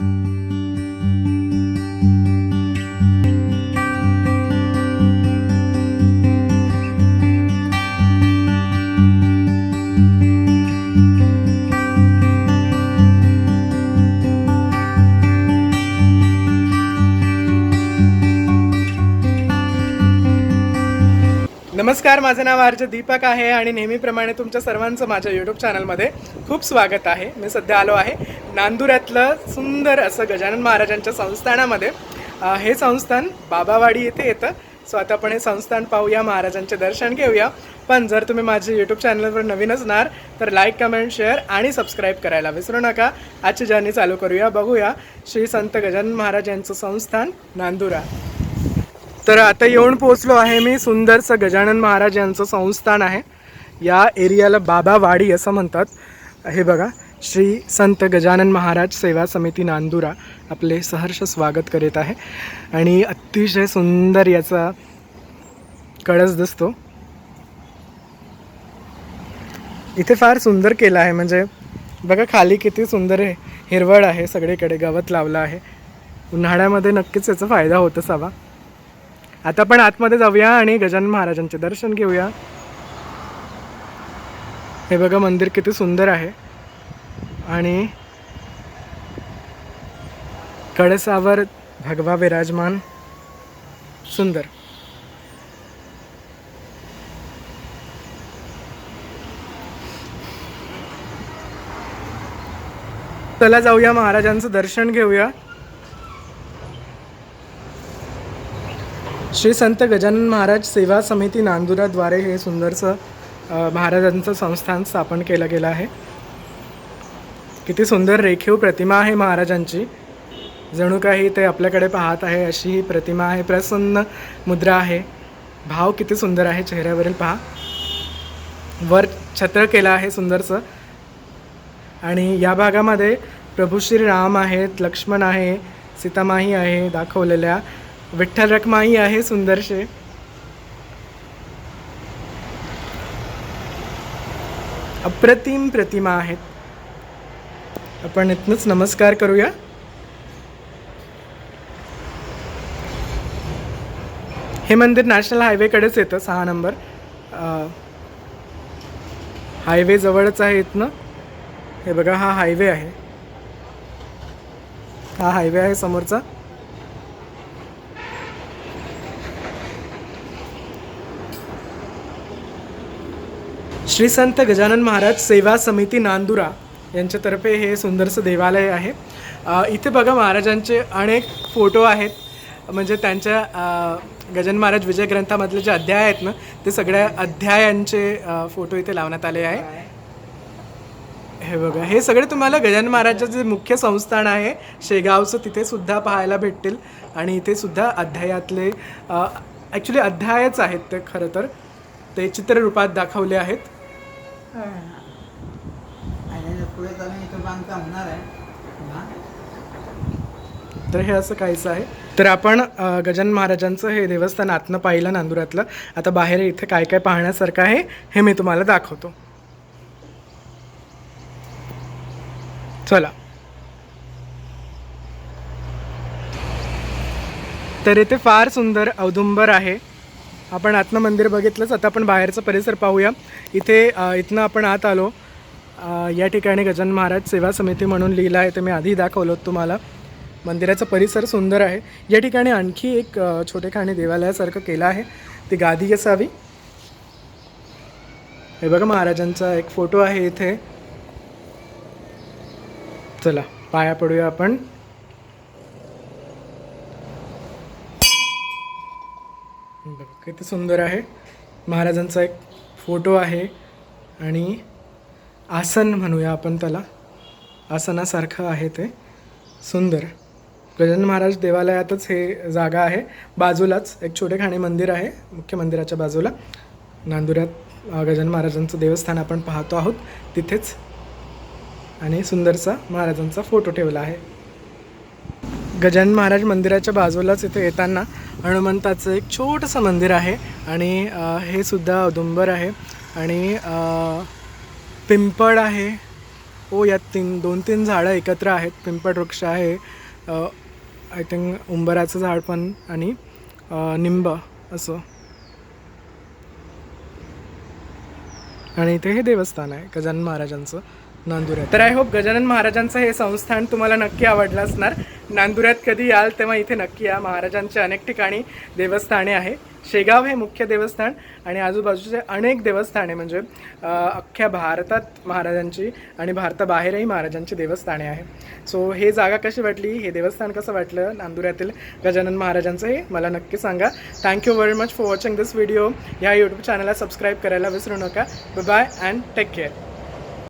Thank you. नमस्कार माझं नाव आर्ज दीपक आहे आणि नेहमीप्रमाणे तुमच्या सर्वांचं माझ्या यूट्यूब चॅनलमध्ये खूप स्वागत आहे. मी सध्या आलो आहे नांदुऱ्यातलं सुंदर असं गजानन महाराजांच्या संस्थानामध्ये. हे संस्थान बाबावाडी येथे येतं. सो आता आपण हे संस्थान पाहूया महाराजांचे दर्शन घेऊया. पण जर तुम्ही माझे यूट्यूब चॅनलवर नवीन असणार तर लाईक कमेंट शेअर आणि सबस्क्राईब करायला विसरू नका. आजची जर्नी चालू करूया बघूया श्री संत गजानन महाराज यांचं संस्थान नांदुरा. तर आता येऊन पोहोचलो आहे मी सुंदरसं गजानन महाराज यांचं संस्थान आहे. या एरियाला बाबावाडी असं म्हणतात. हे बघा श्री संत गजानन महाराज सेवा समिती नांदुरा आपले सहर्ष स्वागत करीत आहे. आणि अतिशय सुंदर याचा कळस दिसतो. इथे फार सुंदर केलं आहे म्हणजे बघा खाली किती सुंदर आहे हिरवळ आहे सगळीकडे गवत लावलं आहे. उन्हाळ्यामध्ये नक्कीच याचा फायदा होत असावा आता पण आतमध्ये जाऊया आणि गजानन महाराजांचे दर्शन घेऊया. हे बघा मंदिर किती सुंदर आहे. आणि कळसावर भगवा विराजमान. सुंदर. चला जाऊया महाराजांचं दर्शन घेऊया. श्री संत गजानन महाराज सेवा समिती नांदुराद्वारे हे सुंदरसं महाराजांचं संस्थान स्थापन केलं गेलं आहे. किती सुंदर रेखीव प्रतिमा आहे महाराजांची. जणू काही ते आपल्याकडे पाहत आहे अशी ही प्रतिमा आहे प्रसन्न मुद्रा आहे. भाव किती सुंदर आहे चेहऱ्यावरील पहा. वर छत्र केलं आहे सुंदरसं. आणि या भागामध्ये प्रभू श्री राम आहेत लक्ष्मण आहे सीतामाही आहे दाखवलेल्या विठ्ठल रखमाई आहे सुंदरशे. अप्रतिम प्रतिमा आहेत. आपण इथनंच नमस्कार करूया. हे मंदिर नॅशनल हायवेकडेच येतं सहा नंबर. हायवे जवळच आहे इथनं. हे बघा हा हायवे आहे. हा हायवे आहे समोरचा. श्री संत गजानन महाराज सेवा समिती नांदुरा यांच्यातर्फे हे सुंदरसं देवालय आहे. इथे बघा महाराजांचे अनेक फोटो आहेत. म्हणजे त्यांच्या अ, गजानन महाराज विजय ग्रंथामधले जे अध्याय आहेत ना ते सगळ्या अध्यायांचे फोटो इथे लावण्यात आले आहे. हे बघा हे सगळे तुम्हाला गजानन महाराजाचं जे मुख्य संस्थान आहे शेगावचं तिथे सुद्धा पाहायला भेटतील. आणि इथे सुद्धा अध्यायातले ॲक्च्युली अध्यायच आहेत ते खरं तर. ते चित्ररूपात दाखवले आहेत. आणि पुढे चालून इथं बांधकाम होणार आहे. तर हे असं काहीचं आहे. तर आपण गजान गजानन महाराजांचं हे देवस्थान आतनं पाहिलं नांदुरातलं. आता बाहेर इथे काय काय पाहण्यासारखं आहे हे मी तुम्हाला दाखवतो. चला. तर इथे फार सुंदर औदुंबर आहे. आपण आतनं मंदिर बघितलंच. आता आपण बाहेरचा परिसर पाहूया. इथे इथनं आपण आत आलो. या ठिकाणी गजानन महाराज सेवा समिती म्हणून लिहिलं आहे. ते मी आधी दाखवलं होतं तुम्हाला. मंदिराचा परिसर सुंदर आहे. या ठिकाणी आणखी एक छोटेखाणी देवालयासारखं केलं आहे. ती गादी असावी. हे बघा महाराजांचा एक फोटो आहे इथे. चला पाया पडूया आपण. किती सुंदर आहे. महाराजांचा एक फोटो आहे आणि आसन म्हणूया आपण त्याला. आसनासारखं आहे ते. सुंदर. गजानन महाराज देवालयातच हे जागा आहे. बाजूलाच एक छोटे खाणे मंदिर आहे. मुख्य मंदिराच्या बाजूला. नांदुऱ्यात गजानन महाराजांचं देवस्थान आपण पाहतो आहोत. तिथेच आणि सुंदरसा महाराजांचा फोटो ठेवला आहे. गजानन महाराज मंदिराच्या बाजूलाच इथे येताना हनुमंताचं एक छोटंसं मंदिर आहे आणि हे सुद्धा औदुंबर आहे आणि पिंपळ आहे. ओ यात तीन दोन तीन झाडं एकत्र आहेत. पिंपळ वृक्ष आहे आय थिंक उंबराचं झाड पण आणि निंब असं. आणि इथे हे देवस्थान आहे गजानन महाराजांचं नांदुऱ्यात तर आय होप गजानन महाराजांचं हे संस्थान तुम्हाला नक्की आवडलं असणार. नांदुऱ्यात कधी याल तेव्हा इथे नक्की या. महाराजांच्या अनेक ठिकाणी देवस्थाने आहे. शेगाव हे मुख्य देवस्थान आणि आजूबाजूचे अनेक देवस्थाने म्हणजे अख्ख्या भारतात महाराजांची आणि भारताबाहेरही महाराजांची देवस्थाने आहे. सो हे जागा कशी वाटली? हे देवस्थान कसं वाटलं? नांदुऱ्यातील गजानन महाराजांचं हे मला नक्की सांगा. Thank you very much for watching this video ह्या यूट्यूब चॅनलला सबस्क्राईब करायला विसरू नका. Bye and take care